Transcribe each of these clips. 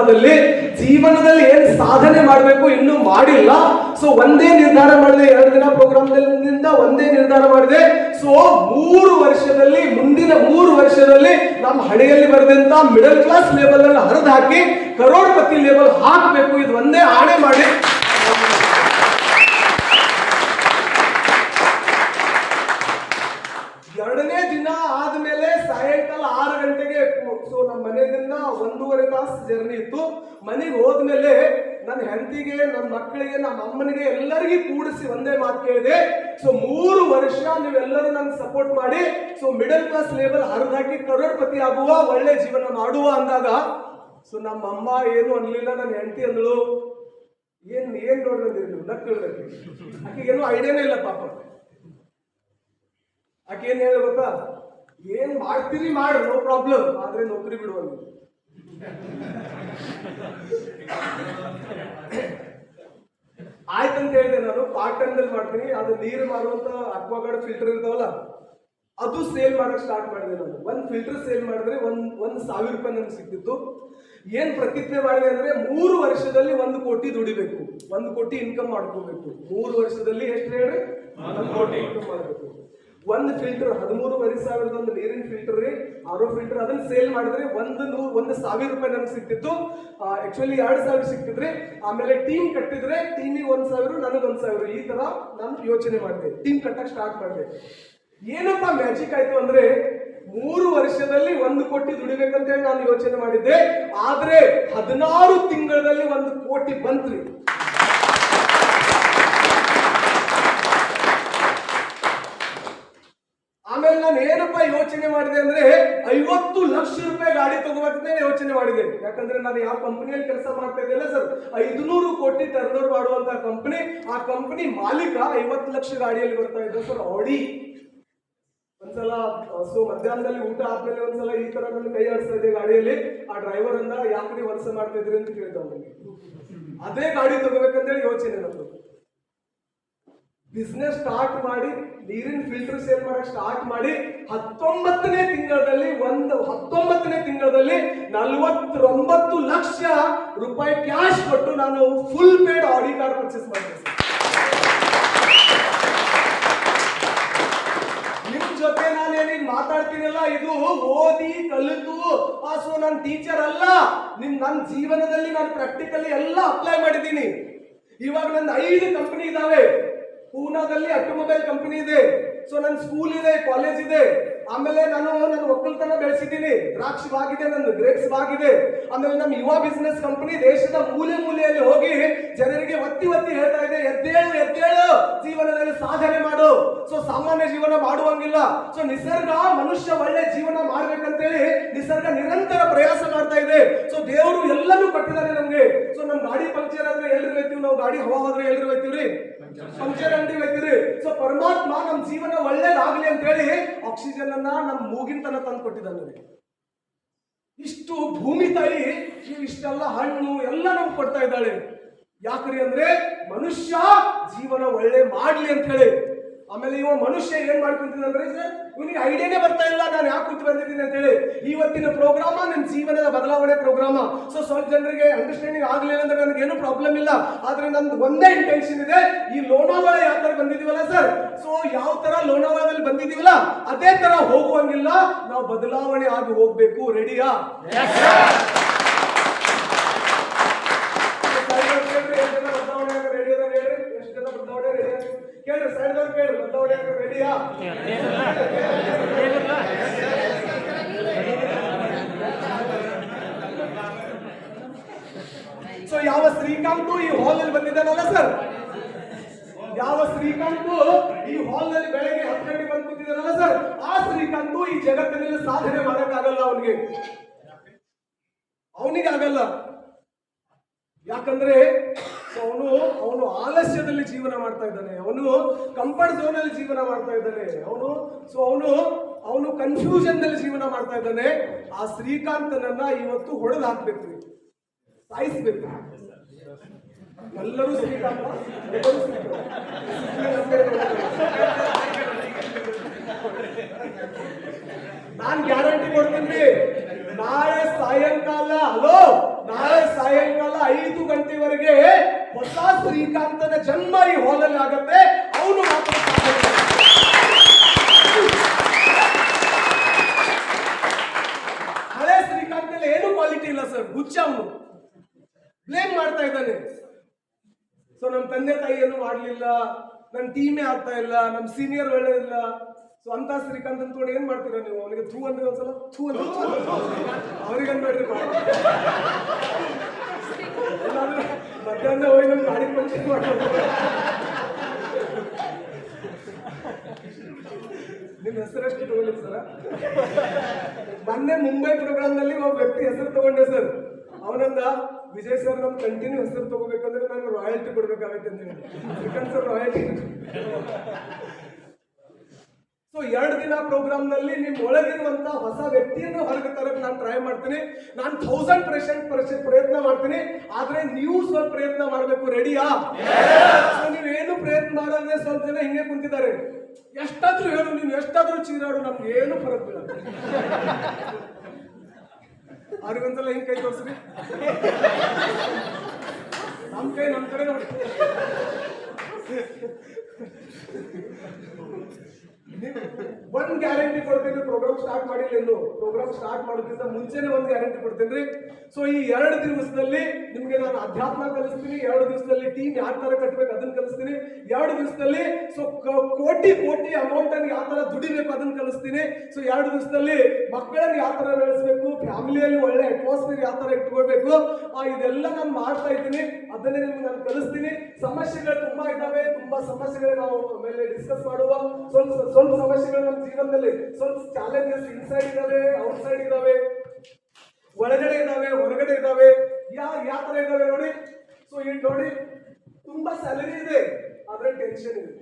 ಜೀವನದಲ್ಲಿ ಜೀವನದಲ್ಲಿ ಏನ್ ಸಾಧನೆ ಮಾಡಬೇಕು ಇನ್ನೂ ಮಾಡಿಲ್ಲ. ಸೊ ಒಂದೇ ನಿರ್ಧಾರ ಮಾಡಿದೆ, ಎರಡು ದಿನ ಪ್ರೋಗ್ರಾಮ್ನಿಂದ ಒಂದೇ ನಿರ್ಧಾರ ಮಾಡಿದೆ. ಸೊ ಮೂರು ವರ್ಷದಲ್ಲಿ, ಮುಂದಿನ ಮೂರು ವರ್ಷದಲ್ಲಿ ನಮ್ಮ ಹಣೆಯಲ್ಲಿ ಬರೆದಂತ ಮಿಡಲ್ ಕ್ಲಾಸ್ ಲೆವೆಲ್ ಅನ್ನು ಹರಿದು ಹಾಕಿ, ಕರೋಡ್ಪತಿ ಲೆವೆಲ್ ಹಾಕಬೇಕು. ಇದು ಒಂದೇ ಆಣೆ ಮಾಡಿ ಎರಡನೇ ದಿನ ಆದ್ಮೇಲೆ ಸಾಯಂಕಾಲ ಆರು ಗಂಟೆಗೆ ಸೊ ಮನೆಯಿಂದ ಒಂದೂವರೆ ತಾಸು ಜರ್ನಿ ಇತ್ತು. ಮನೆಗೆ ಹೋದ್ಮೇಲೆ ನನ್ನ ಹೆಂಡತಿಗೆ ನನ್ನ ಮಕ್ಕಳಿಗೆ ನಮ್ಮ ಅಮ್ಮನಿಗೆ ಎಲ್ಲರಿಗೂ ಕೂಡಿಸಿ ಒಂದೇ ಮಾತು ಕೇಳಿದೆ. ಸೊ ಮೂರು ವರ್ಷ ನೀವೆಲ್ಲರೂ ನನ್ಗೆ ಸಪೋರ್ಟ್ ಮಾಡಿ. ಸೊ ಮಿಡಲ್ ಕ್ಲಾಸ್ ಲೆವೆಲ್ ಹರಿದಾಕಿ ಕರೋಡ್ಪತಿ ಆಗುವ, ಒಳ್ಳೆ ಜೀವನ ಮಾಡುವ ಅಂದಾಗ ಸೊ ನಮ್ಮ ಅಮ್ಮ ಏನು ಅನ್ಲಿಲ್ಲ ನನ್ನ ಹೆಂಡತಿ ಅಂದಳು, ಏನ್ ಏನ್ ನೋಡ್ರಿ ನೀವು? ನಕ್ಕಳ್ಬೇಕು ಆಕೆಗೇನು ಐಡಿಯಾನೇ ಇಲ್ಲ ಪಾಪ. ಆಕೆ ಏನ್ ಹೇಳ ಗೊತ್ತಾ? ಏನ್ ಮಾಡ್ತೀರಿ ಮಾಡ್ರಿ ನೋ ಪ್ರಾಬ್ಲಮ್ ಆದ್ರೆ ನೌಕರಿ ಬಿಡುವ ನೀವು ಆಯ್ತಂತ ಹೇಳಿದೆ ನಾನು ಪಾರ್ಟ್ ಟೈಮ್ನಲ್ಲಿ ಮಾಡ್ತೀನಿ ಅದು ನೀರು ಮಾರುವಂತ ಅಕ್ವಾಗಾರ್ಡ್ ಫಿಲ್ಟರ್ ಇರ್ತಾವಲ್ಲ ಅದು ಸೇಲ್ ಮಾಡಕ್ ಸ್ಟಾರ್ಟ್ ಮಾಡಿದೆ ನಾನು. ಒಂದು ಫಿಲ್ಟರ್ ಸೇಲ್ ಮಾಡಿದ್ರೆ ಒಂದ್ ಒಂದ್ ಸಾವಿರ ರೂಪಾಯಿ ನನಗೆ ಸಿಕ್ತಿತ್ತು. ಏನ್ ಪ್ರತಿಜ್ಞೆ ಮಾಡಿದೆ ಅಂದ್ರೆ ಮೂರು ವರ್ಷದಲ್ಲಿ ಒಂದು ಕೋಟಿ ದುಡಿಬೇಕು. ಒಂದು ಕೋಟಿ ಇನ್ಕಮ್ ಮಾಡ್ಕೋಬೇಕು ಮೂರು ವರ್ಷದಲ್ಲಿ ಎಷ್ಟು ಹೇಳ್ರಿ? ಒಂದು ಕೋಟಿ. ಇನ್ಕಮ್ ಮಾಡಬೇಕು. ಒಂದು ಫಿಲ್ಟರ್ ಹದಿಮೂರುವರೆ ಸಾವಿರದ ಒಂದು ನೀರಿನ ಫಿಲ್ಟರ್ ರೀ, ಆರೋ ಫಿಲ್ಟರ್ ಅದನ್ನ ಸೇಲ್ ಮಾಡಿದ್ರೆ ಒಂದು ನೂರು, ಒಂದು ಸಾವಿರ ರೂಪಾಯಿ ನಮ್ಗೆ ಸಿಕ್ತಿತ್ತು ಆಕ್ಚುಲಿ ಎರಡು ಸಾವಿರ ಸಿಕ್ತಿದ್ರಿ ಆಮೇಲೆ ಟೀಮ್ ಕಟ್ಟಿದ್ರೆ ಟೀಮಿಗೆ ಒಂದು ಸಾವಿರ, ನನಗೆ ಒಂದ್ ಸಾವಿರ. ಈ ತರ ನಾನು ಯೋಚನೆ ಮಾಡಿದೆ. ಟೀಮ್ ಕಟ್ಟಕ್ಕೆ ಸ್ಟಾರ್ಟ್ ಮಾಡಿದೆ. ಏನಪ್ಪ ಮ್ಯಾಜಿಕ್ ಆಯ್ತು ಅಂದ್ರೆ ಮೂರು ವರ್ಷದಲ್ಲಿ ಒಂದು ಕೋಟಿ ದುಡಿಬೇಕಂತ ಹೇಳಿ ನಾನು ಯೋಚನೆ ಮಾಡಿದ್ದೆ. ಆದ್ರೆ ಹದಿನಾರು ತಿಂಗಳಲ್ಲಿ ಒಂದು ಕೋಟಿ ಬಂತ್ರಿ ಆಮೇಲೆ ನಾನು ಏನಪ್ಪ ಯೋಚನೆ ಮಾಡಿದೆ ಅಂದ್ರೆ ಐವತ್ತು ಲಕ್ಷ ರೂಪಾಯಿ ಗಾಡಿ ತಗೋಬೇಕಂತ ಯೋಚನೆ ಮಾಡಿದೆ. ಯಾಕಂದ್ರೆ ನಾನು ಯಾವ ಕಂಪನಿಯಲ್ಲಿ ಕೆಲಸ ಮಾಡ್ತಾ ಇದ್ದೇನೆ ಸರ್, ಐದುನೂರು ಕೋಟಿ ಟರ್ನ್ ಓವರ್ ಕಂಪನಿ ಆ ಕಂಪನಿ ಮಾಲೀಕ ಐವತ್ತು ಲಕ್ಷ ಗಾಡಿಯಲ್ಲಿ ಬರ್ತಾ ಇದ್ದ ಸರ್ ಆಡಿ ಒಂದ್ಸಲ ಸೊ ಮಧ್ಯಾಹ್ನದಲ್ಲಿ ಊಟ ಆದ್ಮೇಲೆ ಒಂದ್ಸಲ ಈ ತರ ನನ್ನ ಕೈ ಆಡಿಸ್ತಾ ಇದ್ದೆ ಗಾಡಿಯಲ್ಲಿ. ಆ ಡ್ರೈವರ್ ಅಂದ, ಯಾಕೆ ವಲಸೆ ಮಾಡ್ತಾ ಇದ್ರಿ ಅಂತ ಕೇಳ್ತಾ ಅದೇ ಗಾಡಿ ತಗೋಬೇಕಂತೇಳಿ ಯೋಚನೆ ನಂದು ಬಿಸ್ನೆಸ್ ಸ್ಟಾರ್ಟ್ ಮಾಡಿ, ನೀರಿನ ಫಿಲ್ಟರ್ ಸೇಲ್ ಮಾಡಕ್ ಸ್ಟಾರ್ಟ್ ಮಾಡಿ, ಹತ್ತೊಂಬತ್ತನೇ ತಿಂಗಳಲ್ಲಿ ಒಂದು, ಹತ್ತೊಂಬತ್ತನೇ ತಿಂಗಳಲ್ಲಿ ನಲವತ್ತೊಂಬತ್ತು ಲಕ್ಷ ರೂಪಾಯಿ ಕ್ಯಾಶ್ ಕೊಟ್ಟು ನಾನು full paid Audi card purchase ಮಾಡಿದೆ. ನಿಮ್ ಜೊತೆ ನಾನು ಏನಿಗ್ ಮಾತಾಡ್ತೀನಲ್ಲ, ಇದು ಓದಿ, ಕಲಿತು ಸೊ ನಾನು ಟೀಚರ್ ಅಲ್ಲ. ನಿಮ್ ನನ್ನ ಜೀವನದಲ್ಲಿ ನಾನು ಪ್ರಾಕ್ಟಿಕಲಿ ಎಲ್ಲ ಅಪ್ಲೈ ಮಾಡಿದ್ದೀನಿ. ಇವಾಗ ನನ್ನ ಐದು ಕಂಪನಿ ಇದಾವೆ. ಪೂನಾದಲ್ಲಿ ಆಟೋಮೊಬೈಲ್ ಕಂಪನಿ ಇದೆ. ಸೊ ನನ್ನ ಸ್ಕೂಲ್ ಇದೆ ಕಾಲೇಜ್ ಇದೆ. ಆಮೇಲೆ ನಾನು ನನ್ನ ಒಕ್ಕಲ್ತನ ಬೆಳೆಸಿದ್ದೀನಿ. ದ್ರಾಕ್ಷಿ ಬಾಗಿದೆ ನನ್ನ ಗ್ರೇಪ್ಸ್ ಬಾಗಿದೆ ಆಮೇಲೆ ನಮ್ಮ ಯುವ ಬಿಸ್ನೆಸ್ ಕಂಪನಿ ದೇಶದ ಮೂಲೆ ಮೂಲೆಯಲ್ಲಿ ಹೋಗಿ ಜನರಿಗೆ ಒತ್ತಿ ಒತ್ತಿ ಹೇಳ್ತಾ ಇದೆ, ಎದ್ದೇಳು ಎದ್ದೇಳು, ಜೀವನದಲ್ಲಿ ಸಾಧನೆ ಮಾಡು. ಸೊ ಸಾಮಾನ್ಯ ಜೀವನ ಮಾಡುವಂಗಿಲ್ಲ. ಸೊ ನಿಸರ್ಗ ಮನುಷ್ಯ ಒಳ್ಳೆ ಜೀವನ ಮಾಡ್ಬೇಕಂತೇಳಿ ನಿಸರ್ಗ ನಿರಂತರ ಪ್ರಯಾಸ ಮಾಡ್ತಾ ಇದೆ. ಸೊ ದೇವರು ಎಲ್ಲನೂ ಕೊಟ್ಟಿದ್ದಾರೆ ನಮ್ಗೆ. ಸೊ ನಮ್ ಗಾಡಿ ಪಂಕ್ಚರ್ ಆದ್ರೆ ಎಲ್ರು ಹೋಯ್ತೀವಿ ನಾವು ಗಾಡಿ ಹವಾ ಹೋದ್ರೆ ಎಲ್ರು ಹೋಯ್ತೀವ್ರಿ ಪಂಕ್ಚರ್ ಅಂಗಡಿ ಬೈತೀರಿ ಸೊ ಪರಮಾತ್ಮ ನಮ್ ಜೀವನ ಒಳ್ಳೇದಾಗ್ಲಿ ಅಂತ ಹೇಳಿ ಆಕ್ಸಿಜನ್ ಅನ್ನ ನಮ್ಮ ಮೂಗಿನ ತನ ತಂದು ಕೊಟ್ಟಿದ್ದಾನೆ ನನಗೆ. ಇಷ್ಟು ಭೂಮಿ ತಾಯಿ ಇಷ್ಟೆಲ್ಲ ಹಣ್ಣು ಎಲ್ಲ ನಮ್ಗೆ ಕೊಡ್ತಾ ಇದ್ದಾಳೆ. ಯಾಕ್ರಿ ಅಂದ್ರೆ ಮನುಷ್ಯ ಜೀವನ ಒಳ್ಳೆ ಮಾಡ್ಲಿ ಅಂತ ಹೇಳಿ. ಆಮೇಲೆ ಇವ ಮನುಷ್ಯ ಏನ್ ಮಾಡ್ಕೊಂತಿದ್ರೆ ಸರ್ ಇವನಿಗೆ ಐಡಿಯಾನೇ ಬರ್ತಾ ಇಲ್ಲ, ನಾನು ಯಾಕೆ ಕೂತು ಬಂದಿದ್ದೀನಿ ಅಂತ ಹೇಳಿ. ಇವತ್ತಿನ ಪ್ರೋಗ್ರಾಮ ನನ್ನ ಜೀವನದ ಬದಲಾವಣೆ ಪ್ರೋಗ್ರಾಮ ಸೊ ಸ್ವಲ್ಪ ಜನರಿಗೆ ಅಂಡರ್ಸ್ಟ್ಯಾಂಡಿಂಗ್ ಆಗಲಿಲ್ಲ ಅಂದ್ರೆ ನನಗೇನು ಪ್ರಾಬ್ಲಮ್ ಇಲ್ಲ. ಆದ್ರೆ ನಮ್ದು ಒಂದೇ ಇಂಟೆನ್ಷನ್ ಇದೆ, ಈ ಲೋನಾವಳ ಯಾವ ತರ ಬಂದಿದೀವಲ್ಲ ಸರ್ ಸೊ ಯಾವ ತರ ಲೋನಾವಳದಲ್ಲಿ ಬಂದಿದೀವಲ್ಲ, ಅದೇ ತರ ಹೋಗುವಂಗಿಲ್ಲ. ನಾವು ಬದಲಾವಣೆ ಆಗಿ ಹೋಗ್ಬೇಕು. ರೆಡಿಯಾ ಕೇಳ್ರಿ ಸೈಡ್ದವ್ರು ಕೇಳ್ರಿ ಬದಲಾವಣೆ ರೆಡಿಯಾ ಸೊ ಯಾವ ಶ್ರೀಕಾಂತ್ ಈ ಹಾಲ್ ಅಲ್ಲಿ ಬಂದಿದ್ದಾನಲ್ಲ ಸರ್ ಯಾವ ಶ್ರೀಕಾಂತ್ ಈ ಹಾಲ್ನಲ್ಲಿ ಬೆಳಗ್ಗೆ ಹತ್ತು ಗಂಟೆ ಬಂದು ಕೂತಿದ್ದಾನಲ್ಲ ಸರ್ ಆ ಶ್ರೀಕಾಂತ್ ಈ ಜಗತ್ತಿನಲ್ಲಿ ಸಾಧನೆ ಮಾಡಕ್ಕಾಗಲ್ಲ ಅವನಿಗೆ. ಅವನಿಗೆ ಆಗಲ್ಲ. ಯಾಕಂದ್ರೆ ಅವನು ಅವನು ಆಲಸ್ಯದಲ್ಲಿ ಜೀವನ ಮಾಡ್ತಾ ಇದ್ದಾನೆ. ಅವನು ಕಂಫರ್ಟ್ ಝೋನ್ ಅಲ್ಲಿ ಜೀವನ ಮಾಡ್ತಾ ಇದ್ದಾನೆ. ಅವನು ಸೊ ಅವನು ಅವನು ಕನ್ಫ್ಯೂಷನ್ನಲ್ಲಿ ಜೀವನ ಮಾಡ್ತಾ ಇದ್ದಾನೆ. ಆ ಶ್ರೀಕಾಂತನನ್ನ ಇವತ್ತು ಹೊಡೆದು ಹಾಕ್ಬೇಕು ಸಾಯಿಸ್ಬೇಕು ಎಲ್ಲರೂ ಶ್ರೀಕಾಂತ ನಾನ್ ಗ್ಯಾರಂಟಿ ಕೊಡ್ತೀನಿ. ನಾಳೆ ಸಾಯಂಕಾಲ ಹಲೋ ನಾಳೆ ಸಾಯಂಕಾಲ ಐದು ಗಂಟೆವರೆಗೆ ಹೊಸ ಶ್ರೀಕಾಂತನ ಜನ್ಮ ಈ ಹಾಲಲ್ಲಿ ಆಗತ್ತೆ ಅವನು ಮಾತ್ರ. ಹಳೆ ಶ್ರೀಕಾಂತ ಏನು ಕ್ವಾಲಿಟಿ ಇಲ್ಲ ಸರ್ ಗುಚ್ಚ ಅವನು. ಬ್ಲೇಮ್ ಮಾಡ್ತಾ ಇದ್ದಾನೆ. ಸೊ ನಮ್ಮ ತಂದೆ ತಾಯಿ ಏನು ಮಾಡ್ಲಿಲ್ಲ ನನ್ನ ಟೀಮೇ ಆಗ್ತಾ ಇಲ್ಲ ನಮ್ಮ ಸೀನಿಯರ್ ಒಳ್ಳೆ ಇಲ್ಲ. ಸೊ ಅಂತ ಶ್ರೀಕಾಂತ್ ಅನ್ಕೊಂಡು ಏನ್ ಮಾಡ್ತೀರಾ ನೀವು? ಅವನಿಗೆ ಥೂ ಅಂದ್ರೆ ಒಂದ್ಸಲ? ಥೂ ಅಂದ್ರೆ ಅವ್ರಿಗೆ ಅನ್ಬೇಡ್ರಿ ಮಧ್ಯಾಹ್ನ ಹೋಗಿ ನಮ್ಮ ಗಾಡಿ ಪಂಚರ್ ಮಾಡ್ತಾರೆ ನಿಮ್ಮ ಹೆಸರಷ್ಟು ತಗೊಳ್ಳಿ ಸರ್. ಮೊನ್ನೆ ಮುಂಬೈ ಪ್ರೋಗ್ರಾಮ್ನಲ್ಲಿ ಒಬ್ಬ ವ್ಯಕ್ತಿ ಹೆಸರು ತಗೊಂಡೆ ಸರ್. ಅವನಂದ, ವಿಜಯ್ ಸರ್ ನಮ್ಮ ಕಂಟಿನ್ಯೂ ಹೆಸರು ತಗೋಬೇಕಂದ್ರೆ ನಾನು ರಾಯಲ್ಟಿ ಕೊಡ್ಬೇಕಾಗತ್ತೆ ಅಂತ ಹೇಳಿ. ಸರ್ ರಾಯಲ್ಟಿ ಸೊ ಎರಡು ದಿನ ಪ್ರೋಗ್ರಾಮ್ನಲ್ಲಿ ನಿಮ್ ಒಳಗಿರುವಂತ ಹೊಸ ವ್ಯಕ್ತಿಯನ್ನು ಹೊರಗೆ ತರಕ್ ನಾನು ಟ್ರೈ ಮಾಡ್ತೀನಿ. ನಾನು ಥೌಸಂಡ್ ಪರ್ಸೆಂಟ್ ಪ್ರಯತ್ನ ಮಾಡ್ತೀನಿ. ಆದ್ರೆ ನೀವು ಸ್ವಲ್ಪ ಪ್ರಯತ್ನ ಮಾಡಬೇಕು. ರೆಡಿಯಾ ಸೊ ನೀವೇನು ಪ್ರಯತ್ನ ಮಾಡೋದ್ರೆ ಸ್ವಲ್ಪ ಜನ ಹಿಂಗೆ ಕುಂತಿದ್ದಾರೆ. ಎಷ್ಟಾದ್ರೂ ಹೇಳು ನೀನು ಎಷ್ಟಾದ್ರೂ ಚೀರಾಡು ನಮ್ಗೆ ಏನು ಫರಕ್ ಬೀಳಲ್ಲ. ಅವ್ರಿಗೊಂದ್ಸಲ ಹಿಂಗ್ ಕೈ ತೋರಿಸ್ರಿ. ನಮ್ ಕೈ ನಮ್ ಕಡೆ ನೋಡಿ. ಒಂದ್ ಗ್ಯಾರಂಟಿ ಕೊಡ್ತೀನಿ ಪ್ರೋಗ್ರಾಮ್ ಸ್ಟಾರ್ಟ್ ಮಾಡಿಲ್ಲ ಇನ್ನು. ಪ್ರೋಗ್ರಾಮ್ ಸ್ಟಾರ್ಟ್ ಮಾಡೋದ್ರಿಂದ ಮುಂಚೆನೆ ಒಂದ್ ಗ್ಯಾರಂಟಿ ಕೊಡ್ತೀನಿ ಸೊ ಈ ಎರಡು ದಿವಸದಲ್ಲಿ ನಿಮ್ಗೆ ನಾನು ಅಧ್ಯಾತ್ಮ ಕಲಿಸ್ತೀನಿ, ಎರಡು ದಿವಸದಲ್ಲಿ ಟೀಮ್ ಯಾವ ತರ ಕಟ್ಟಬೇಕು ಅದನ್ನ ಕಲಿಸ್ತೀನಿ. ಎರಡು ದಿವಸದಲ್ಲಿ ಸೊ ಕೋಟಿ ಕೋಟಿ ಅಮೌಂಟ್ ಅನ್ನು ಯಾವ ತರ ದುಡಿಬೇಕು ಅದನ್ನ ಕಲಿಸ್ತೀನಿ. ಸೊ ಎರಡು ದಿವಸದಲ್ಲಿ ಮಕ್ಕಳನ್ನ ಯಾವ ತರ ಬೆಳೆಸಬೇಕು ಫ್ಯಾಮಿಲಿಯಲ್ಲಿ ಒಳ್ಳೆ ಅಟ್ಮಾಸ್ಫಿಯರ್ ಯಾವ ತರ ಇಟ್ಕೊಳ್ಬೇಕು ಇದೆಲ್ಲ ನಾನು ಮಾಡ್ತಾ ಇದ್ದೀನಿ. ಅದನ್ನೇ ನಿಮ್ಗೆ ನಾನು ಕಲಿಸ್ತೀನಿ. ಸಮಸ್ಯೆಗಳು ತುಂಬಾ ಇದ್ದಾವೆ ತುಂಬಾ ಸಮಸ್ಯೆಗಳು ನಾವು ಮೇಲೆ ಡಿಸ್ಕಸ್ ಮಾಡುವ. ಸ್ವಲ್ಪ ಸ್ವಲ್ಪ ಸಮಸ್ಯೆಗಳು ನಮ್ಮ ಜೀವನದಲ್ಲಿ, ಸ್ವಲ್ಪ ಚಾಲೆಂಜಸ್ ಇನ್ಸೈಡ್ ಇದಾವೆ ಔಟ್ಸೈಡ್ ಇದಾವೆ. ಒಳಗಡೆ ಇದಾವೆ, ಹೊರಗಡೆ ಇದಾವೆ. ಯಾವ ಯಾವ ನೋಡಿ? ಸೊ ಈ ನೋಡಿ ತುಂಬಾ ಸ್ಯಾಲರಿ ಇದೆ, ಆದ್ರೆ ಟೆನ್ಷನ್ ಇದೆ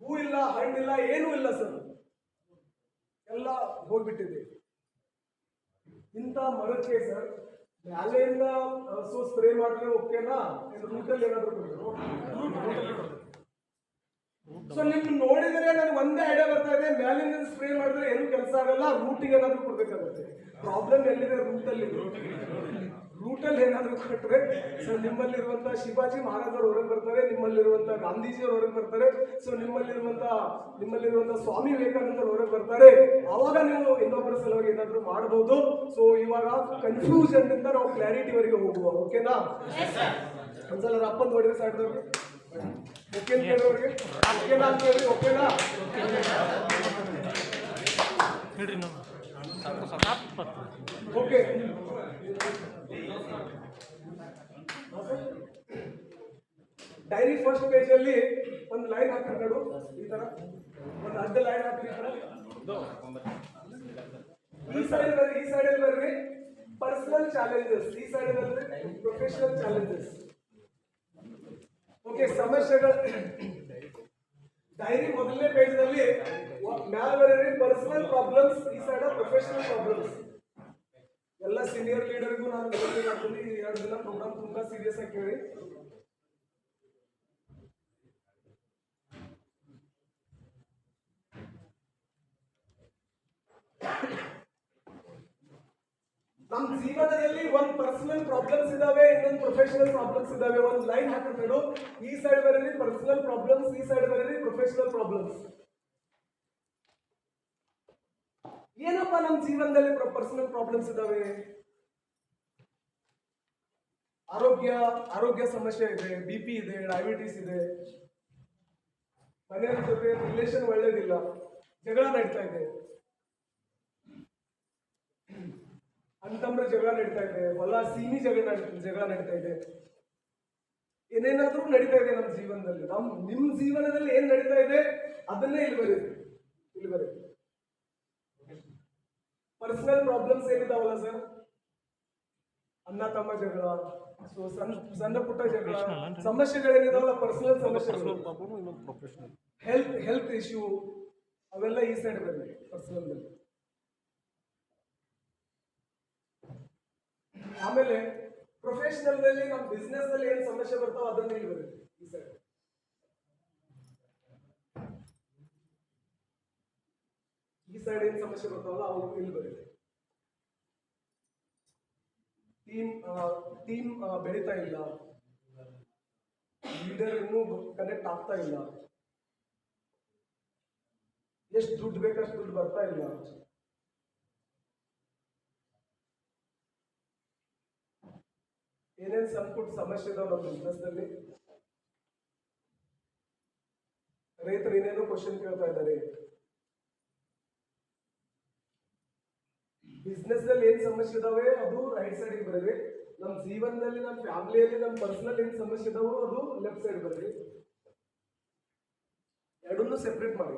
ಹೂ ಇಲ್ಲ ಹಣ್ಣಿಲ್ಲ ಏನೂ ಇಲ್ಲ ಸರ್ ಎಲ್ಲ ಹೋಗ್ಬಿಟ್ಟಿದೆ. ಇಂಥ ಮರಕ್ಕೆ ಸರ್ ಮ್ಯಾಲೆಯಿಂದ ಸೊ ಸ್ಪ್ರೇ ಮಾಡಿದ್ರೆ ಓಕೆನಾ ರೂಟಲ್ಲಿ ಏನಾದ್ರು ಸೊ ನಿಮ್ ನೋಡಿದ್ರೆ ನನಗೆ ಒಂದೇ ಐಡಿಯಾ ಬರ್ತಾ ಇದೆ ಮ್ಯಾಲಿನ ಸ್ಪ್ರೇ ಮಾಡಿದ್ರೆ ಏನು ಕೆಲಸ ಆಗಲ್ಲ ರೂಟಿಗೆ ಏನಾದ್ರು ಕೊಡ್ಬೇಕಾಗುತ್ತೆ. ಪ್ರಾಬ್ಲಮ್ ಎಲ್ಲಿದೆ? ರೂಟಲ್ಲಿ ರೂಟಲ್ಲಿ ಏನಾದರೂ ಕೊಟ್ಟರೆ ಸೊ ನಿಮ್ಮಲ್ಲಿರುವಂತ ಶಿವಾಜಿ ಮಹಾರಾಜರು ಹೊರಗೆ ಬರ್ತಾರೆ ನಿಮ್ಮಲ್ಲಿರುವಂತ ಗಾಂಧೀಜಿ ಹೊರಗೆ ಬರ್ತಾರೆ ಸೊ ನಿಮ್ಮಲ್ಲಿರುವಂತ ನಿಮ್ಮಲ್ಲಿರುವಂತ ಸ್ವಾಮಿ ವಿವೇಕಾನಂದರು ಹೊರಗೆ ಬರ್ತಾರೆ. ಆವಾಗ ನೀವು ಇನ್ನೊಬ್ಬರ ಸಲುವಾಗಿ ಏನಾದರೂ ಮಾಡಬಹುದು ಸೊ ಇವಾಗ ಕನ್ಫ್ಯೂಷನ್ ಇಂದ ನಾವು ಕ್ಲಾರಿಟಿವರೆಗೆ ಹೋಗುವ ಓಕೆನಾ ಒಂದ್ಸಲ ಅಪ್ಪನ್ ನೋಡಿದ್ರೆ ಸಾಕಿದವ್ರಿಗೆ ಓಕೆ. ಡೈರಿ ಫಸ್ಟ್ ಪೇಜ್ ಅಲ್ಲಿ ಒಂದು ಲೈನ್ ಹಾಕೊಂಡು ನೋಡು ಈ ತರ. ಒಂದು ಅರ್ಧ ಲೈನ್ ಹಾಕಿ ಈ ಸೈಡ್ ಬರ್ರಿ ಈ ಸೈಡ್ ಅಲ್ಲಿ ಬರ್ರಿ ಪರ್ಸನಲ್ ಚಾಲೆಂಜಸ್ ಈ ಸೈಡ್ ಬರ್ರಿ ಪ್ರೊಫೆಷನಲ್ ಚಾಲೆಂಜಸ್ ಓಕೆ ಸಮಸ್ಯೆಗಳು. ಡೈರಿ ಮೊದಲನೇ ಪೇಜ್ನಲ್ಲಿ ಮ್ಯಾಲೆ ಪರ್ಸನಲ್ ಪ್ರಾಬ್ಲಮ್ಸ್ ಈ ಸೈಡ್ ಪ್ರೊಫೆಷನಲ್ ಪ್ರಾಬ್ಲಮ್ಸ್ ಎಲ್ಲ ಸೀನಿಯರ್ ಲೀಡರ್ಗೂ ನಾನು ಎರಡು ದಿನ ಪ್ರೋಗ್ರಾಮ್ ತುಂಬಾ ಸೀರಿಯಸ್ ಆಗಿ ಕೇಳಿ. ನಮ್ಮ ಜೀವನದಲ್ಲಿ ಒಂದ್ ಪರ್ಸನಲ್ ಪ್ರಾಬ್ಲಮ್ಸ್ ಇದಾವೆ, ಇನ್ನೊಂದು ಪ್ರೊಫೆಷನಲ್ ಪ್ರಾಬ್ಲಮ್ಸ್ ಇದಾವೆ. ಒಂದ್ ಲೈನ್ ಹಾಕಿಬಿಡು ಈ ಸೈಡ್ ಬರಲಿ ಪರ್ಸನಲ್ ಪ್ರಾಬ್ಲಮ್ಸ್ ಈ ಸೈಡ್ ಬರಲಿ ಪ್ರೊಫೆಷನಲ್ ಪ್ರಾಬ್ಲಮ್ಸ್ ಏನಪ್ಪ ನಮ್ಮ ಜೀವನದಲ್ಲಿ ಪರ್ಸನಲ್ ಪ್ರಾಬ್ಲಮ್ಸ್ ಇದಾವೆ? ಆರೋಗ್ಯ ಆರೋಗ್ಯ ಸಮಸ್ಯೆ ಇದೆ ಬಿ ಪಿ ಇದೆ ಡಯಾಬಿಟಿಸ್ ಇದೆ. ಮನೆಯವ್ರ ಜೊತೆ ರಿಲೇಷನ್ ಒಳ್ಳೇದಿಲ್ಲ. ಜಗಳ ನಡೀತಾ ಇದೆ. ಅಂತಂದ್ರೆ ಜಗಳ ನಡೀತಾ ಇದೆ ಹೊಲ ಸೀಮಿ ಜಗಳ ಜಗಳ ನಡೀತಾ ಇದೆ. ಏನೇನಾದ್ರೂ ನಡೀತಾ ಇದೆ ನಮ್ಮ ಜೀವನದಲ್ಲಿ. ನಮ್ ನಿಮ್ ಜೀವನದಲ್ಲಿ ಏನ್ ನಡೀತಾ ಇದೆ ಅದನ್ನೇ ಇಲ್ಲಿ ಬರೀರಿ. ಇಲ್ಲಿ ಬರೀರಿ. ಪರ್ಸನಲ್ ಪ್ರಾಬ್ಲಮ್ಸ್ ಏನಿದಾವಲ್ಲ ಸರ್ ಅಣ್ಣ ತಮ್ಮ ಜಗಳ ಸೊ ಸಣ್ಣ ಸಣ್ಣ ಪುಟ್ಟ ಜಗಳ ಸಮಸ್ಯೆಗಳೇನಿದಾವಲ್ಲ ಪರ್ಸನಲ್ ಸಮಸ್ಯೆಗಳು. ಹೆಲ್ತ್ ಹೆಲ್ತ್ ಇಶ್ಯೂ ಅವೆಲ್ಲ ಈ ಸೈಡ್ ಬರಲಿ ಪರ್ಸನಲ್ ಆಮೇಲೆ ಪ್ರೊಫೆಷನಲ್ನಲ್ಲಿ ನಮ್ಮ ಬಿಸ್ನೆಸ್ನಲ್ಲಿ ಏನ್ ಸಮಸ್ಯೆ ಬರ್ತಾವ ಅದನ್ನ ಇಲ್ಲಿ ಬರುತ್ತೆ ಈ ಸೈಡ್ ಈ ಸೈಡ್ ಏನ್ ಸಮಸ್ಯೆ ಬರ್ತಾವಲ್ಲ ಅವು ಇಲ್ಲಿ ಬರುತ್ತೆ ಟೀಮ್ ಟೀಮ್ ಬೆಳೀತಾ ಇಲ್ಲ. ಲೀಡರ್ ಇನ್ನೂ ಕನೆಕ್ಟ್ ಆಗ್ತಾ ಇಲ್ಲ. ಎಷ್ಟು ದುಡ್ಡು ಬೇಕಷ್ಟು ದುಡ್ಡು ಬರ್ತಾ ಇಲ್ಲ. ಏನೇನ್ ಸಣ್ಣ ಪುಟ್ಟ ಸಮಸ್ಯೆ ಇದಾವ ನಮ್ಮ ಬಿಸ್ನೆಸ್ನಲ್ಲಿ ರೈತರು ಏನೇನು ಕ್ವಶನ್ ಕೇಳ್ತಾ ಇದ್ದಾರೆ. ಬಿಸ್ನೆಸ್ ಅಲ್ಲಿ ಏನ್ ಸಮಸ್ಯೆ ಇದಾವೆ? ಅದು ರೈಟ್ ಸೈಡ್ ಬರ್ರಿ ನಮ್ಮ ಜೀವನದಲ್ಲಿ ನಮ್ಮ ಫ್ಯಾಮಿಲಿಯಲ್ಲಿ ನಮ್ಮ ಪರ್ಸನಲ್ ಏನ್ ಸಮಸ್ಯೆ ಇದಾವೋ ಅದು ಲೆಫ್ಟ್ ಸೈಡ್ ಬರ್ರಿ ಎರಡನ್ನೂ ಸೆಪರೇಟ್ ಮಾಡಿ.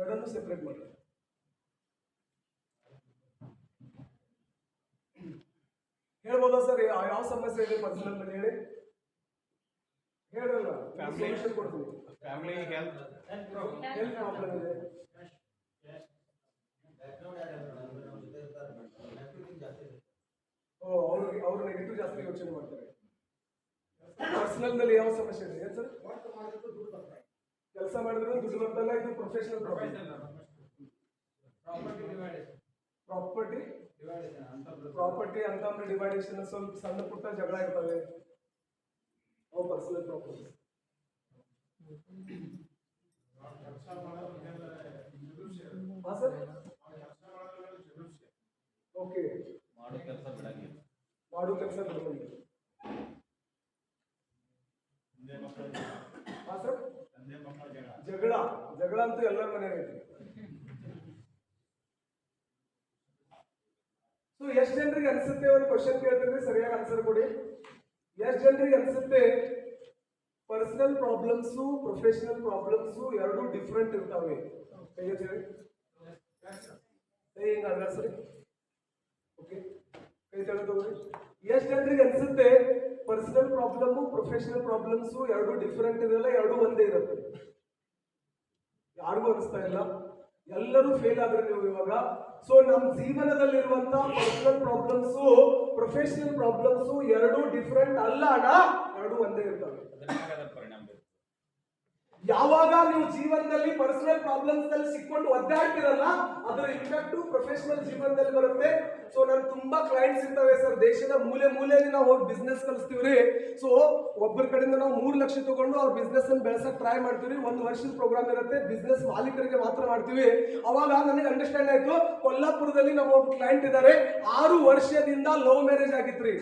ಎರಡನ್ನೂ ಸೆಪರೇಟ್ ಮಾಡಿ. ಹೇಳ್ಬೋದಾ ಸರ್? ಯಾವ ಸಮಸ್ಯೆ ಇದೆ ಪರ್ಸನಲ್ನಲ್ಲಿ ಹೇಳಿ. ಹೇಳಲ್ಲ. ಫ್ಯಾಮಿಲಿ ಸೊಲ್ಯೂಷನ್ ಕೊಡ್ತೀನಿ. ಫ್ಯಾಮಿಲಿ ಹೆಲ್ತ್ ಹೆಲ್ತ್ ಪ್ರಾಬ್ಲಮ್ ಇದೆ. ಓ ಅವರು ಅವರು ನೆಗೆಟಿವ್ ಜಾಸ್ತಿ ಯೋಚನೆ ಮಾಡ್ತಾರೆ. ಪರ್ಸನಲ್ನಲ್ಲಿ ಯಾವ ಸಮಸ್ಯೆ ಇದೆ? ಸರ್? ಕೆಲಸ ಮಾಡಿದ್ರು ದುಡ್ಡು ಬರ್ತಲ್ಲ ಇದು ಪ್ರೊಫೆಷನಲ್ ಪ್ರಾಬ್ಲಮ್ ಪ್ರಾಪರ್ಟಿ ಪ್ರಾಪರ್ಟಿ ಅಂತ ಡಿವೈಡೇಷನ್ ಸ್ವಲ್ಪ ಸಣ್ಣ ಪುಟ್ಟ ಜಗಳ ಇರ್ತವೆ ಅವು ಪರ್ಸನಲ್ ಪ್ರಾಪರ್ಟಿ ಸರ್? ಓಕೆ ಮಾಡೋ ಕೆಲಸ ಬಿಡಂಗಿಲ್ಲ. ಮಾಡು ಕೆಲಸ ಬಿಡಬಂಡಿ ಹಾ ಸರ್? ಜಗಳ. ಜಗಳ. ಅಂತೂ ಎಲ್ಲರ ಮನೆಯಾಗ ಐತಿ. ಸೊ ಎಷ್ಟು ಜನರಿಗೆ ಅನ್ಸುತ್ತೆ ಒಂದು ಕ್ವಶನ್ ಕೇಳ್ತಿದ್ರೆ ಸರಿಯಾಗಿ ಆನ್ಸರ್ ಕೊಡಿ ಎಷ್ಟು ಜನರಿಗೆ ಅನ್ಸುತ್ತೆ ಪರ್ಸನಲ್ ಪ್ರಾಬ್ಲಮ್ಸು ಪ್ರೊಫೆಷನಲ್ ಪ್ರಾಬ್ಲಮ್ಸು ಎರಡು ಡಿಫ್ರೆಂಟ್ ಇರ್ತಾವೆ ಹಿಂಗೆ ಓಕೆ ಕೈ ತಗೊಳ್ಳಿ ಎಷ್ಟು ಜನರಿಗೆ ಅನ್ಸುತ್ತೆ ಪರ್ಸನಲ್ ಪ್ರಾಬ್ಲಮ್ ಪ್ರೊಫೆಷನಲ್ ಪ್ರಾಬ್ಲಮ್ಸ್ ಎರಡು ಡಿಫ್ರೆಂಟ್ ಇರಲ್ಲ ಎರಡು ಒಂದೇ ಇರುತ್ತೆ ಯಾರಿಗೂ ಅನಿಸ್ತಾ ಇಲ್ಲ ಎಲ್ಲರೂ ಫೇಲ್ ಆದ್ರೆ ನೀವು ಇವಾಗ. ಸೊ ನಮ್ಮ ಜೀವನದಲ್ಲಿರುವಂತ ಪರ್ಸನಲ್ ಪ್ರಾಬ್ಲಮ್ಸ್ ಪ್ರೊಫೆಷನಲ್ ಪ್ರಾಬ್ಲಮ್ಸ್ ಎರಡು ಡಿಫರೆಂಟ್ ಅಲ್ಲ ಅಣ್ಣ. ಎರಡು ಒಂದೇ ಇರ್ತವೆ. ಯಾವಾಗ ನೀವು ಜೀವನದಲ್ಲಿ ಪರ್ಸನಲ್ ಪ್ರಾಬ್ಲಮ್ಸ್ ಅಲ್ಲಿ ಸಿಕ್ಕೊಂಡು ಒದ್ದಾಡ್ತಿರಲ್ಲ ಅದರ ಇಂಪ್ಯಾಕ್ಟ್ ಪ್ರೊಫೆಷನಲ್ ಜೀವನದಲ್ಲಿ ಬರುತ್ತೆ. ಸೊ ನಾನು ತುಂಬಾ ಕ್ಲೈಂಟ್ಸ್ ಇರ್ತವೆ ಸರ್ ದೇಶದ ಮೂಲೆ ಮೂಲೆಯಲ್ಲಿ ನಾವು ಹೋಗಿ ಬಿಸ್ನೆಸ್ ಕಲಿಸ್ತೀವ್ರಿ ಸೊ ಒಬ್ಬರ ಕಡೆಯಿಂದ ನಾವು ಮೂರು ಲಕ್ಷ ತಗೊಂಡು ಅವ್ರ ಬಿಸ್ನೆಸ್ ಅನ್ನು ಬೆಳೆಸಕ್ ಟ್ರೈ ಮಾಡ್ತೀವಿ ಒಂದು ವರ್ಷದ ಪ್ರೋಗ್ರಾಮ್ ಇರುತ್ತೆ ಬಿಸ್ನೆಸ್ ಮಾಲೀಕರಿಗೆ ಮಾತ್ರ ಮಾಡ್ತೀವಿ. ಅವಾಗ ನನಗೆ ಅಂಡರ್ಸ್ಟ್ಯಾಂಡ್ ಆಯ್ತು, ಕೊಲ್ಲಾಪುರದಲ್ಲಿ ನಮ್ಮ ಒಬ್ಬ ಕ್ಲೈಂಟ್ ಇದ್ದಾರೆ. ಆರು ವರ್ಷದಿಂದ ಲವ್ ಮ್ಯಾರೇಜ್ ಆಗಿತ್ರಿ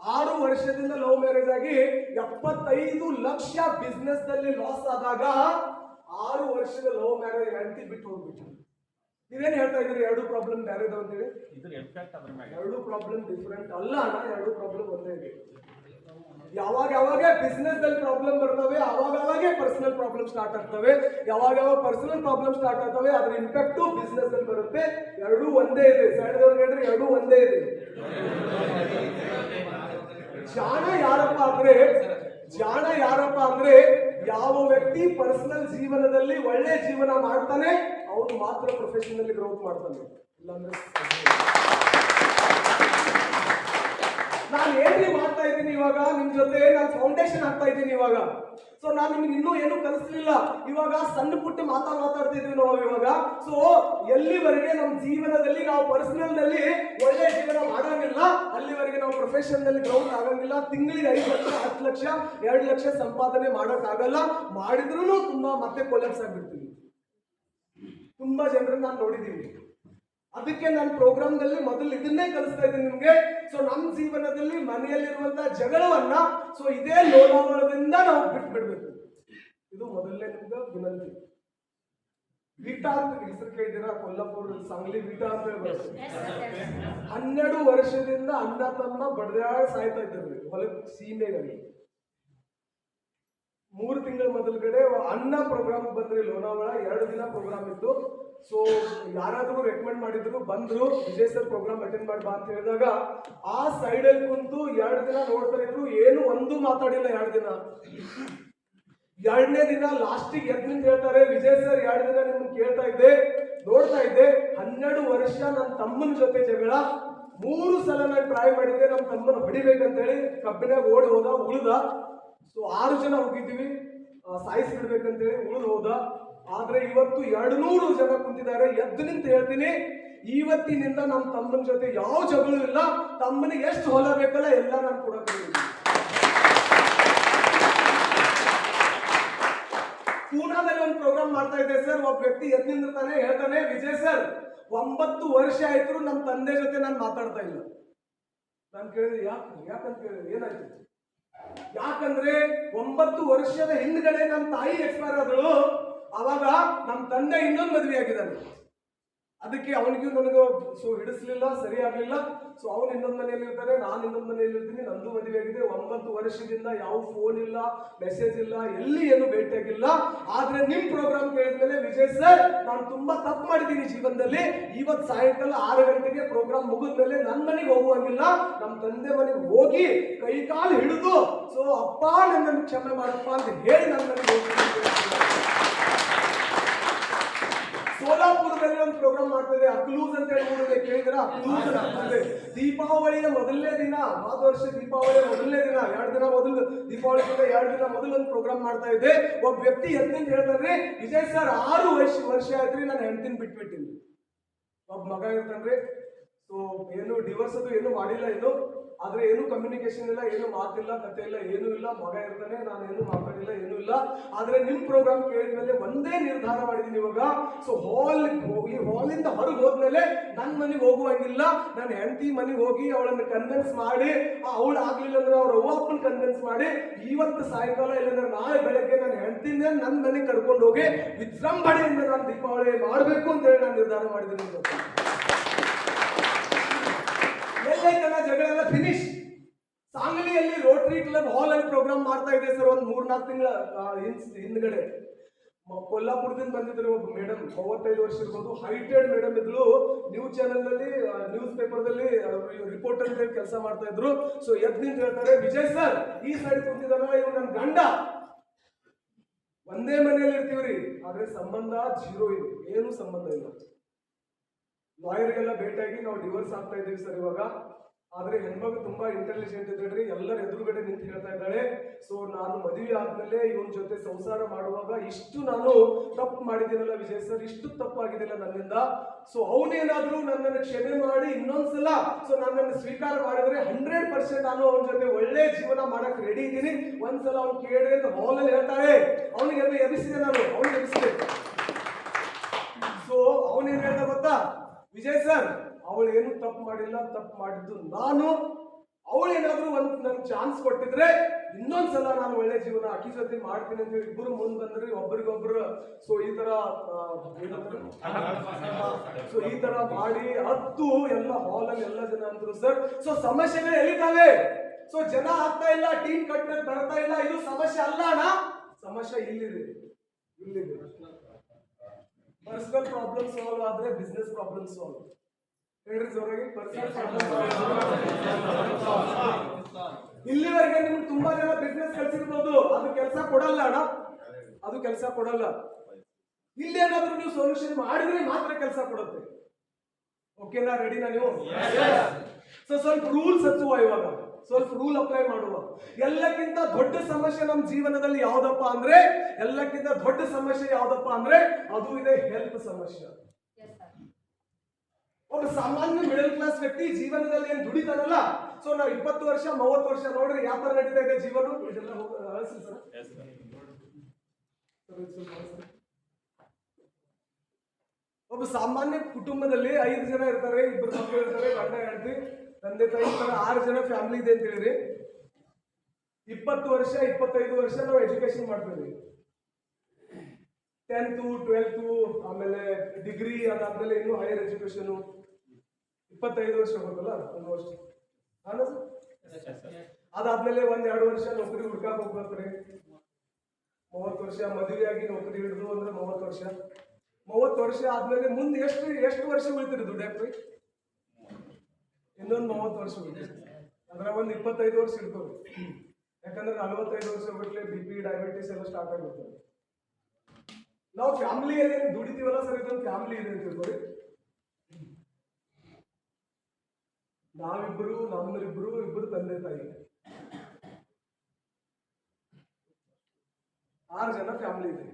ಆರು ವರ್ಷದಿಂದ ಲವ್ ಮ್ಯಾರೇಜ್ ಆಗಿ ಎಪ್ಪತ್ತೈದು ಲಕ್ಷ ಬಿಸ್ನೆಸ್ನಲ್ಲಿ ಲಾಸ್ ಆದಾಗ ಆರು ವರ್ಷದ ಲವ್ ಮ್ಯಾರೇಜ್ ಹೆಂಡತಿ ಬಿಟ್ಟು ಹೋಗ್ಬಿಟ್ಟು ನೀವೇನ್ ಹೇಳ್ತಾ ಇದ್ದೀರಿ? ಎರಡು ಪ್ರಾಬ್ಲಮ್ ಬೇರೆ ಅಂತ ಹೇಳಿ. ಇದ್ರ ಅದ್ರ ಎರಡು ಪ್ರಾಬ್ಲಮ್ ಡಿಫ್ರೆಂಟ್ ಅಲ್ಲ ಅಣ್ಣ ಎರಡು ಪ್ರಾಬ್ಲಮ್ ಒಂದೇ ಇದೆ. ಯಾವಾಗ ಯಾವಾಗ ಬಿಸ್ನೆಸ್ ಅಲ್ಲಿ ಪ್ರಾಬ್ಲಮ್ ಬರ್ತವೆ ಅವಾಗ ಅವಾಗೆ ಪರ್ಸನಲ್ ಪ್ರಾಬ್ಲಮ್ ಸ್ಟಾರ್ಟ್ ಆಗ್ತವೆ. ಯಾವಾಗ ಯಾವಾಗ ಪರ್ಸನಲ್ ಪ್ರಾಬ್ಲಮ್ ಸ್ಟಾರ್ಟ್ ಆಗ್ತವೆ ಅದ್ರ ಇಂಪ್ಯಾಕ್ಟ್ ಬಿಸ್ನೆಸ್ ಅಲ್ಲಿ ಬರುತ್ತೆ. ಎರಡೂ ಒಂದೇ ಇದೆ. ಸಣ್ಣದವ್ರು ಹೇಳಿದ್ರೆ ಎರಡೂ ಒಂದೇ ಇದೆ. ಜಾಣ ಯಾರಪ್ಪ ಅಂದ್ರೆ? ಜಾಣ ಯಾರಪ್ಪ ಅಂದ್ರೆ ಯಾವ ವ್ಯಕ್ತಿ ಪರ್ಸನಲ್ ಜೀವನದಲ್ಲಿ ಒಳ್ಳೆ ಜೀವನ ಮಾಡ್ತಾನೆ, ಅವನು ಮಾತ್ರ ಪ್ರೊಫೆಷನಲ್ಲಿ ಗ್ರೋತ್ ಮಾಡ್ತಾನೆ. ಇಲ್ಲಾಂದ್ರೆ ನಾನು ಏನ್ರಿ ಮಾಡ್ತಾ ಇದ್ದೀನಿ ಇವಾಗ, ನಿಮ್ ಜೊತೆ ನಾನು ಫೌಂಡೇಶನ್ ಆಗ್ತಾ ಇದ್ದೀನಿ ಇವಾಗ. ಸೊ ನಾನು ನಿಮ್ಗೆ ಇನ್ನೂ ಏನು ಕಲಿಸ್ಲಿಲ್ಲ. ಇವಾಗ ಸಣ್ಣ ಪುಟ್ಟ ಮಾತಾ ಮಾತಾಡ್ತಿದ್ವಿ ನಾವು ಇವಾಗ. ಸೊ ಎಲ್ಲಿವರೆಗೆ ನಮ್ಮ ಜೀವನದಲ್ಲಿ ನಾವು ಪರ್ಸನಲ್ನಲ್ಲಿ ಒಳ್ಳೆ ಜೀವನ ಮಾಡೋಂಗಿಲ್ಲ, ಅಲ್ಲಿವರೆಗೆ ನಾವು ಪ್ರೊಫೆಷನ್ನಲ್ಲಿ ಗ್ರೌಂಡ್ ಆಗಂಗಿಲ್ಲ. ತಿಂಗಳಿಗೆ ಐದು ಲಕ್ಷ, ಹತ್ತು ಲಕ್ಷ, ಎರಡು ಲಕ್ಷ ಸಂಪಾದನೆ ಮಾಡೋಕ್ಕಾಗಲ್ಲ. ಮಾಡಿದ್ರು ತುಂಬಾ ಮತ್ತೆ ಕೊಲೆಕ್ಸ್ ಆಗ್ಬಿಡ್ತೀವಿ. ತುಂಬಾ ಜನರನ್ನ ನಾನು ನೋಡಿದ್ದೀನಿ ಅದಕ್ಕೆ ನಾನು ಪ್ರೋಗ್ರಾಮ್ದಲ್ಲಿ ಮೊದಲು ಇದನ್ನೇ ಕಲಿಸ್ತಾ ಇದ್ದೀನಿ ನಿಮಗೆ. ಸೊ ನಮ್ಮ ಜೀವನದಲ್ಲಿ ಮನೆಯಲ್ಲಿರುವಂತಹ ಜಗಳವನ್ನ ಸೊ ಇದೇ ಲೋಲಾವಳದಿಂದ ನಾವು ಬಿಟ್ಟು ಬಿಡ್ಬೇಕು ಇದು ಮೊದಲನೇ ನಿಮ್ಗೆ ವಿನಂತಿ. ವೀಟಾ ಅಂತ ಹೆಸರು ಕೇಳಿದ್ದೀರಾ? ಕೊಲ್ಲಾಪುರ ಸಾಂಗ್ಲಿ ವೀಟಾ ಅಂತ ಹೇಳಿ ಬರುತ್ತೆ ಹನ್ನೆರಡು ವರ್ಷದಿಂದ ಅಣ್ಣ ತಮ್ಮ ಬಡದಾಡ ಸಾಯ್ತಾ ಇದ್ದಾರೆ. ಹೊಲಕ್ಕೆ ಸೀಮೆಗಾಗಿ ಮೂರು ತಿಂಗಳ ಮೊದಲುಗಡೆ ಅನ್ನ ಪ್ರೋಗ್ರಾಮ್ ಬಂದ್ರಿ ಲೋನಾವಳ, ಎರಡು ದಿನ ಪ್ರೋಗ್ರಾಮ್ ಇತ್ತು. ಸೊ ಯಾರಾದ್ರೂ ರೆಕಮೆಂಡ್ ಮಾಡಿದ್ರು, ಬಂದ್ರು, ವಿಜಯ್ ಸರ್ ಪ್ರೋಗ್ರಾಮ್ ಅಟೆಂಡ್ ಮಾಡಿ ಬಾ ಅಂತ ಹೇಳಿದಾಗ, ಆ ಸೈಡ್ ಅಲ್ಲಿ ಕುಂತು ಎರಡು ದಿನ ನೋಡ್ತಾ ಇದ್ರು, ಏನು ಒಂದು ಮಾತಾಡಿಲ್ಲ ಎರಡು ದಿನ. ಎರಡನೇ ದಿನ ಲಾಸ್ಟಿಗೆ ಎದ್ದು ನಿಂತ ಹೇಳ್ತಾರೆ, ವಿಜಯ್ ಸರ್ ಎರಡು ದಿನ ನಿಮ್ಮ ಕೇಳ್ತಾ ಇದ್ದೆ, ನೋಡ್ತಾ ಇದ್ದೆ, ಹನ್ನೆರಡು ವರ್ಷ ನನ್ನ ತಮ್ಮನ ಜೊತೆ ಜಗಳ. ಮೂರು ಸಲ ನಾನು ಟ್ರೈ ಮಾಡಿದ್ದೆ ನಮ್ಮ ತಮ್ಮನ ಹೊಡಿಬೇಕಂತ ಹೇಳಿ ಕಬ್ಬಿನಾಗ ಓಡಿ ಹೋದ, ಉಳಿದ. ಸೊ ಆರು ಜನ ಹೋಗಿದ್ದೀವಿ. ಸಾಯಿಸ್ ಬಿಡ್ಬೇಕಂತೇಳಿ ಉಳಿದು ಹೋದ. ಆದ್ರೆ ಇವತ್ತು ಎರಡು ನೂರು ಜನ ಕುಂತಿದ್ದಾರೆ. ಎದ್ದು ನಿಂತ ಹೇಳ್ತೀನಿ. ಇವತ್ತಿನಿಂದ ನಮ್ಮ ತಮ್ಮನ ಜೊತೆ ಯಾವ ಜಗಳೂ ಇಲ್ಲ. ತಮ್ಮನಿಗೆ ಎಷ್ಟು ಹೊಲ ಬೇಕಲ್ಲ ಎಲ್ಲ ನಾನು ಕೂಡ ಪೂನಾದಲ್ಲಿ ಒಂದು ಪ್ರೋಗ್ರಾಮ್ ಮಾಡ್ತಾ ಇದ್ದೆ ಸರ್. ಒಬ್ಬ ವ್ಯಕ್ತಿ ಎದ್ದು ನಿಂದಿರ್ತಾನೆ ಹೇಳ್ತಾನೆ, ವಿಜಯ್ ಸರ್, ಒಂಬತ್ತು ವರ್ಷ ಆಯ್ತು ನಮ್ಮ ತಂದೆ ಜೊತೆ ನಾನು ಮಾತಾಡ್ತಾ ಇಲ್ಲ. ನಾನು ಕೇಳಿದೆ, ಯಾಕೆ? ಯಾಕಂತ ಕೇಳಿದೆ? ಏನಾಯ್ತು? ಯಾಕಂದ್ರೆ ಒಂಬತ್ತು ವರ್ಷದ ಹಿಂದ್ಗಡೆ ನಮ್ಮ ತಾಯಿ ಎಕ್ಸ್ಪೈರ್ ಆದಳು. ಅವಾಗ ನಮ್ಮ ತಂದೆ ಇನ್ನೊಂದು ಮದುವೆ ಆಗಿದ್ದಾನೆ ಅದಕ್ಕೆ ಅವನಿಗೂ ನನಗೂ ಸೊ ಹಿಡಿಸ್ಲಿಲ್ಲ ಸರಿ ಆಗ್ಲಿಲ್ಲ ಸೊ ಅವನು ಇನ್ನೊಂದು ಮನೆಯಲ್ಲಿ ಇರ್ತಾನೆ, ನಾನು ಇನ್ನೊಂದು ಮನೆಯಲ್ಲಿ ಇರ್ತೀನಿ. ನಂದು ಮದುವೆ ಆಗಿದೆ ಒಂಬತ್ತು ವರ್ಷದಿಂದ ಯಾವ ಫೋನ್ ಇಲ್ಲ ಮೆಸೇಜ್ ಇಲ್ಲ, ಎಲ್ಲಿ ಏನು ಭೇಟಿಯಾಗಿಲ್ಲ ಆದ್ರೆ ನಿಮ್ ಪ್ರೋಗ್ರಾಮ್ ಕೇಳಿದ್ಮೇಲೆ ವಿಜಯ್ ಸರ್ ನಾನು ತುಂಬಾ ತಪ್ಪು ಮಾಡಿದ್ದೀನಿ ಜೀವನದಲ್ಲಿ. ಇವತ್ತು ಸಾಯಂಕಾಲ ಆರು ಗಂಟೆಗೆ ಪ್ರೋಗ್ರಾಮ್ ಮುಗಿದ್ಮೇಲೆ ನನ್ನ ಮನೆಗೆ ಹೋಗುವಂಗಿಲ್ಲ. ನಮ್ಮ ತಂದೆ ಮನೆಗೆ ಹೋಗಿ ಕೈ ಕಾಲು ಹಿಡಿದು ಸೊ ಅಪ್ಪ, ನನ್ನನ್ನು ಕ್ಷಮೆ ಮಾಡಪ್ಪ ಅಂತ ಹೇಳಿ ನನ್ನ ಮನೆಗೆ. ಸೋಲಾಪುರದಲ್ಲಿ ಒಂದು ಪ್ರೋಗ್ರಾಮ್ ಮಾಡ್ತಿದೆ ಅಕ್ಲೂಸ್ ಅಂತ ಹೇಳಿ ಕೇಳಿದ್ರೆ ಅಕ್ಲೂಸ್ ಅಂತ. ದೀಪಾವಳಿಯ ಮೊದಲನೇ ದಿನ ಆದ ವರ್ಷ ದೀಪಾವಳಿಯ ಮೊದಲನೇ ದಿನ, ಎರಡು ದಿನ ಮೊದಲು ದೀಪಾವಳಿಗಿಂತ ಎರಡು ದಿನ ಮೊದಲು ಒಂದು ಪ್ರೋಗ್ರಾಮ್ ಮಾಡ್ತಾ ಇದ್ದೆ ಒಬ್ಬ ವ್ಯಕ್ತಿ ಎತ್ತಿಂದ ಹೇಳ್ತಾರೆ ವಿಜಯ್ ಸರ್, ಆರು ವರ್ಷ ವರ್ಷ ಆಯ್ತ್ರಿ ನಾನು ಹೆಂಡತಿನ ಬಿಟ್ಬಿಟ್ಟಿನಿ. ಒಬ್ಬ ಮಗ ಇರ್ತಾನ್ರಿ ಸೊ ಏನು ಡಿವೋರ್ಸ್ ಅದು ಏನು ಮಾಡಿಲ್ಲ ಇನ್ನು. ಆದ್ರೆ ಏನು ಕಮ್ಯುನಿಕೇಶನ್ ಇಲ್ಲ, ಏನು ಮಾತಿಲ್ಲ, ಕತೆ ಇಲ್ಲ, ಏನು ಇಲ್ಲ. ಮಗ ಇರ್ತಾನೆ, ನಾನು ಏನು ಮಾತಾಡಿಲ್ಲ, ಏನು ಇಲ್ಲ. ಆದ್ರೆ ನಿಮ್ ಪ್ರೋಗ್ರಾಮ್ ಕೇಳಿದ್ಮೇಲೆ ಒಂದೇ ನಿರ್ಧಾರ ಮಾಡಿದೀನಿ ಇವಾಗ. ಸೊ ಹಾಲ್ ಈ ಇಂದ ಹೊರಗೆ ಹೋದ್ಮೇಲೆ ನನ್ನ ಮನೆಗೆ ಹೋಗುವಂಗಿಲ್ಲ. ನನ್ನ ಹೆಂಡತಿ ಮನೆಗೆ ಹೋಗಿ ಅವಳನ್ನು ಕನ್ವಿನ್ಸ್ ಮಾಡಿ ಅವಳು ಆಗ್ಲಿಲ್ಲ ಅಂದ್ರೆ ಅವ್ರ ಅಪ್ಪನ ಕನ್ವಿನ್ಸ್ ಮಾಡಿ ಇವತ್ತು ಸಾಯಂಕಾಲ ಇಲ್ಲಂದ್ರೆ ನಾಳೆ ಬೆಳಗ್ಗೆ ನನ್ನ ಹೆಂಡತಿನೇ ನನ್ನ ಮನೆಗೆ ಕರ್ಕೊಂಡು ಹೋಗಿ ವಿಜೃಂಭಣೆಯಿಂದ ನಾನು ದೀಪಾವಳಿ ಮಾಡಬೇಕು ಅಂತ ಹೇಳಿ ನಾನು ನಿರ್ಧಾರ ಮಾಡಿದ್ದೀನಿ ಎಲ್ಲೈತನ ಜಗಳ ಫಿನಿಶ್ ಸಾಂಗ್ಲಿಯಲ್ಲಿ ರೋಟರಿ ಕ್ಲಬ್ ಹಾಲ್ ಅಲ್ಲಿ ಪ್ರೋಗ್ರಾಮ್ ಮಾಡ್ತಾ ಇದೆ ಸರ್ ಒಂದು ಮೂರ್ನಾಲ್ಕು ತಿಂಗಳ ಹಿಂದ್ಗಡೆ. ಕೊಲ್ಲಾಪುರದಿಂದ ಬಂದಿದ್ರು ಒಬ್ಬ ಮೇಡಮ್ ಮೂವತ್ತೈದು ವರ್ಷ ಇರ್ಬೋದು, ಹೈಟೆಡ್ ಮೇಡಮ್ ಇದ್ಲು. ನ್ಯೂಸ್ ಚಾನೆಲ್ ಅಲ್ಲಿ ನ್ಯೂಸ್ ಪೇಪರ್ದಲ್ಲಿ ರಿಪೋರ್ಟರ್ ಕೆಲಸ ಮಾಡ್ತಾ ಇದ್ರು. ಸೊ ಎದ್ ನಿಂತ ಹೇಳ್ತಾರೆ, ವಿಜಯ್ ಸರ್ ಈ ಸೈಡ್ ಕುಂತಿದಾರಲ್ಲ ಇವ್ ನನ್ನ ಗಂಡ. ಒಂದೇ ಮನೆಯಲ್ಲಿ ಇರ್ತೀವ್ರಿ ಆದ್ರೆ ಸಂಬಂಧ ಜೀರೋ ಇದೆ, ಏನು ಸಂಬಂಧ ಇಲ್ಲ. ಲಾಯರ್ಗೆಲ್ಲ ಭೇಟಿಯಾಗಿ ನಾವು ಡಿವೋರ್ಸ್ ಆಗ್ತಾ ಇದೀವಿ ಸರ್ ಇವಾಗ. ಆದ್ರೆ ಹೆಣ್ಮಗು ತುಂಬಾ ಇಂಟೆಲಿಜೆಂಟ್ ಇದ್ದಾಳ್ರಿ ಎಲ್ಲರ ಎದುರುಗಡೆ ನಿಂತು ಹೇಳ್ತಾ ಇದ್ದಾಳೆ. ಸೊ ನಾನು ಮದುವೆ ಆದ್ಮೇಲೆ ಇವನ್ ಜೊತೆ ಸಂಸಾರ ಮಾಡುವಾಗ ಇಷ್ಟು ನಾನು ತಪ್ಪು ಮಾಡಿದ್ದೀನಲ್ಲ ವಿಜಯ್ ಸರ್, ಇಷ್ಟು ತಪ್ಪಾಗಿದ್ದಿಲ್ಲ ನನ್ನಿಂದ. ಸೊ ಅವನೇನಾದ್ರೂ ನನ್ನನ್ನು ಕ್ಷಮೆ ಮಾಡಿ ಇನ್ನೊಂದ್ಸಲ ಸೊ ನನ್ನನ್ನು ಸ್ವೀಕಾರ ಮಾಡಿದ್ರೆ ಹಂಡ್ರೆಡ್ ಪರ್ಸೆಂಟ್ ನಾನು ಅವನ ಜೊತೆ ಒಳ್ಳೆ ಜೀವನ ಮಾಡಕ್ ರೆಡಿ ಇದ್ದೀನಿ. ಒಂದ್ಸಲ ಅವ್ನು ಕೇಳಿ ಅಂತ ಹಾಲಲ್ಲಿ ಹೇಳ್ತಾರೆ. ಅವನಿಗೆ ಎಬ್ಬಿಸಿದೆ ನಾನು, ಅವನಿಗೆ ಎಬ್ಬಿಸಿದೆ ಸೊ ಅವನೇನ್ ಹೇಳ್ತಾ ಗೊತ್ತಾ? ವಿಜಯ್ ಸರ್, ಅವಳು ಏನು ತಪ್ಪು ಮಾಡಿಲ್ಲ, ತಪ್ಪು ಮಾಡಿದ್ದು ನಾನು. ಅವಳೇನಾದ್ರೂ ಒಂದು ನನ್ಗೆ ಚಾನ್ಸ್ ಕೊಟ್ಟಿದ್ರೆ ಇನ್ನೊಂದ್ಸಲ ನಾನು ಒಳ್ಳೆ ಜೀವನ ಅಕ್ಕಿ ಜೊತೆ ಮಾಡ್ತೀನಿ ಅಂತ ಹೇಳಿ ಇಬ್ಬರು ಮುಂದೆ ಬಂದ್ರಿ ಒಬ್ರಿಗೊಬ್ರು ಸೊ ಈ ತರ ಸೊ ಈ ತರ ಮಾಡಿ ಹತ್ತು ಎಲ್ಲ ಹಾಲ್ ಎಲ್ಲ ಜನ ಅಂದ್ರು ಸರ್. ಸೊ ಸಮಸ್ಯೆಗಳು ಎಲ್ಲಿದ್ದಾವೆ? ಸೊ ಜನ ಆಗ್ತಾ ಇಲ್ಲ ಟೀಮ್ ಕಟ್ಟಕ್ಕೆ ಬರ್ತಾ ಇಲ್ಲ, ಇದು ಸಮಸ್ಯೆ ಅಲ್ಲ ಅಣ್ಣ. ಸಮಸ್ಯೆ ಇಲ್ಲಿದೆ ಇಲ್ಲಿದೆ. ಪರ್ಸನಲ್ ಪ್ರಾಬ್ಲಮ್ ಸಾಲ್ವ್ ಆದ್ರೆ ಬಿಸ್ನೆಸ್ ಪ್ರಾಬ್ಲಮ್ ಸಾಲ್ವ್ ಹೇಳ್ರಿ ಜೋರಾಗಿ ಪರ್ಸನಲ್ ಪ್ರಾಬ್ಲಮ್ ಇಲ್ಲಿವರೆಗೆ ನಿಮ್ಗೆ ತುಂಬಾ ಜನ ಬಿಸ್ನೆಸ್ ಕಳ್ಸಿರ್ಬೋದು ಅದು ಕೆಲಸ ಕೊಡಲ್ಲ ಅಣ್ಣ. ಅದು ಕೆಲಸ ಕೊಡಲ್ಲ. ಇಲ್ಲಿ ಏನಾದ್ರೂ ನೀವು ಸೊಲ್ಯೂಷನ್ ಮಾಡಿದ್ರೆ ಮಾತ್ರ ಕೆಲಸ ಕೊಡುತ್ತೆ. ಓಕೆನಾ ರೆಡಿನಾ ನೀವು? ಸೊ ಸ್ವಲ್ಪ ರೂಲ್ಸ್ ಹಚ್ಚುವ ಇವಾಗ. ಸ್ವಲ್ಪ ರೂಲ್ ಅಪ್ಲೈ ಮಾಡುವ. ಎಲ್ಲಕ್ಕಿಂತ ದೊಡ್ಡ ಸಮಸ್ಯೆ ನಮ್ಮ ಜೀವನದಲ್ಲಿ ಯಾವ್ದಪ್ಪ ಅಂದ್ರೆ ಎಲ್ಲಕ್ಕಿಂತ ದೊಡ್ಡ ಸಮಸ್ಯೆ ಯಾವ್ದಪ್ಪ ಅಂದ್ರೆ ಅದು ಇದೆ ಹೆಲ್ತ್ ಸಮಸ್ಯೆ. ಒಬ್ಬ ಸಾಮಾನ್ಯ ಮಿಡಲ್ ಕ್ಲಾಸ್ ವ್ಯಕ್ತಿ ಜೀವನದಲ್ಲಿ ಏನ್ ದುಡಿತಾನಲ್ಲ ಸೊ ನಾವು ಇಪ್ಪತ್ತು ವರ್ಷ ಮೂವತ್ತು ವರ್ಷ ನೋಡ್ರಿ ಯಾವ ತರ ನಡೀತಾ ಇದೆ ಜೀವನ? ಇದೆಲ್ಲ ಸರ್. ಒಬ್ಬ ಸಾಮಾನ್ಯ ಕುಟುಂಬದಲ್ಲಿ ಐದು ಜನ ಇರ್ತಾರೆ ಇಬ್ಬರು ಮಕ್ಕಳು ಇರ್ತಾರೆ ಗಂಡ ಹೆಂಡತಿ. ತಂದೆ ತಾಯಿ ಆರು ಜನ ಫ್ಯಾಮಿಲಿ ಇದೆ ಅಂತ ಹೇಳಿರಿ ಇಪ್ಪತ್ತು ವರ್ಷ, ಇಪ್ಪತ್ತೈದು ವರ್ಷ ನಾವು ಎಜುಕೇಶನ್ ಮಾಡ್ತೀವಿ. ಟೆಂತು ಟ್ವೆಲ್ತು ಆಮೇಲೆ ಡಿಗ್ರಿ ಅದಾದ್ಮೇಲೆ ಇನ್ನು ಹೈಯರ್ ಎಜುಕೇಶನ್ ಇಪ್ಪತ್ತೈದು ವರ್ಷ ಹೋಗಲ್ಲ ಒಂದು ವರ್ಷ. ಅದಾದ್ಮೇಲೆ ಒಂದ್ ಎರಡು ವರ್ಷ ನೌಕರಿ ಹುಡ್ಕಾಕ್ ಹೋಗ್ಬರ್ತಾರೆ. ಮೂವತ್ತು ವರ್ಷ ಮದುವೆಯಾಗಿ ನೌಕರಿ ಹಿಡಿದು ಅಂದ್ರೆ ಮೂವತ್ತು ವರ್ಷ. ಮೂವತ್ತು ವರ್ಷ ಆದ್ಮೇಲೆ ಮುಂದೆ ಎಷ್ಟು ಎಷ್ಟು ವರ್ಷ ಉಳಿತೀರಿ ದುಡ್ಯಾಕ್ರಿ ಇನ್ನೊಂದು ಮೂವತ್ತು ವರ್ಷ ಉಳಿತೀರಿ ಒಂದು ಇಪ್ಪತ್ತೈದು ವರ್ಷ ಇರ್ತವ್ರಿ ಯಾಕಂದ್ರೆ ನಲವತ್ತೈದು ವರ್ಷ ಬಿಟ್ಲೆ ಬಿ ಪಿ, ಡಯಾಬಿಟಿಸ್ ಎಲ್ಲ ಸ್ಟಾರ್ಟ್ ಆಗಿರ್ತವೆ ನಾವು ಫ್ಯಾಮಿಲಿಯಲ್ಲಿ ಏನು ದುಡಿತೀವಲ್ಲ ಸರ್, ಇದೊಂದು ಫ್ಯಾಮಿಲಿ ಇದೆ ಅಂತ ತಿಳ್ಕೊಳ್ಳಿ ನಾವಿಬ್ರು ನಮ್ಮರಿಬ್ರು ಇಬ್ರು ತಂದೆ ತಾಯಿ. ಆರು ಜನ ಫ್ಯಾಮಿಲಿ ಇದೆ.